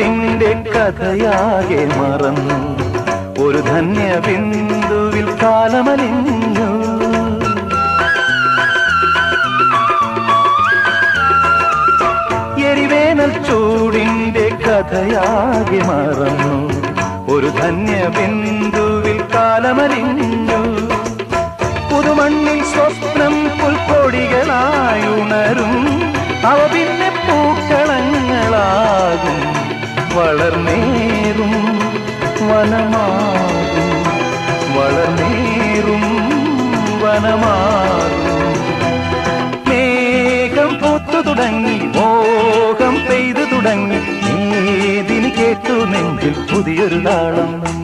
ചൂടിന്റെ കഥയാകെ മറന്നു. ഒരു ധന്യ ബിന്ദുവിൽ കാലമലിഞ്ഞു. എരിവേനൽ ചൂടിന്റെ കഥയാകെ മറന്നു. ഒരു ധന്യ ബിന്ദുവിൽ കാലമലിഞ്ഞു. പുതുമണ്ണിൽ സ്വപ്നം പുൽക്കോടികളായുണരും അവ പിന്നെ വളർന്നേറും വനമാകും. വളർന്നേറും വനമാകും. മേഘം പൂത്തു തുടങ്ങി മോഹം പെയ്തു തുടങ്ങി. ഏതിന് കേട്ടു നെങ്കിൽ പുതിയൊരു താളം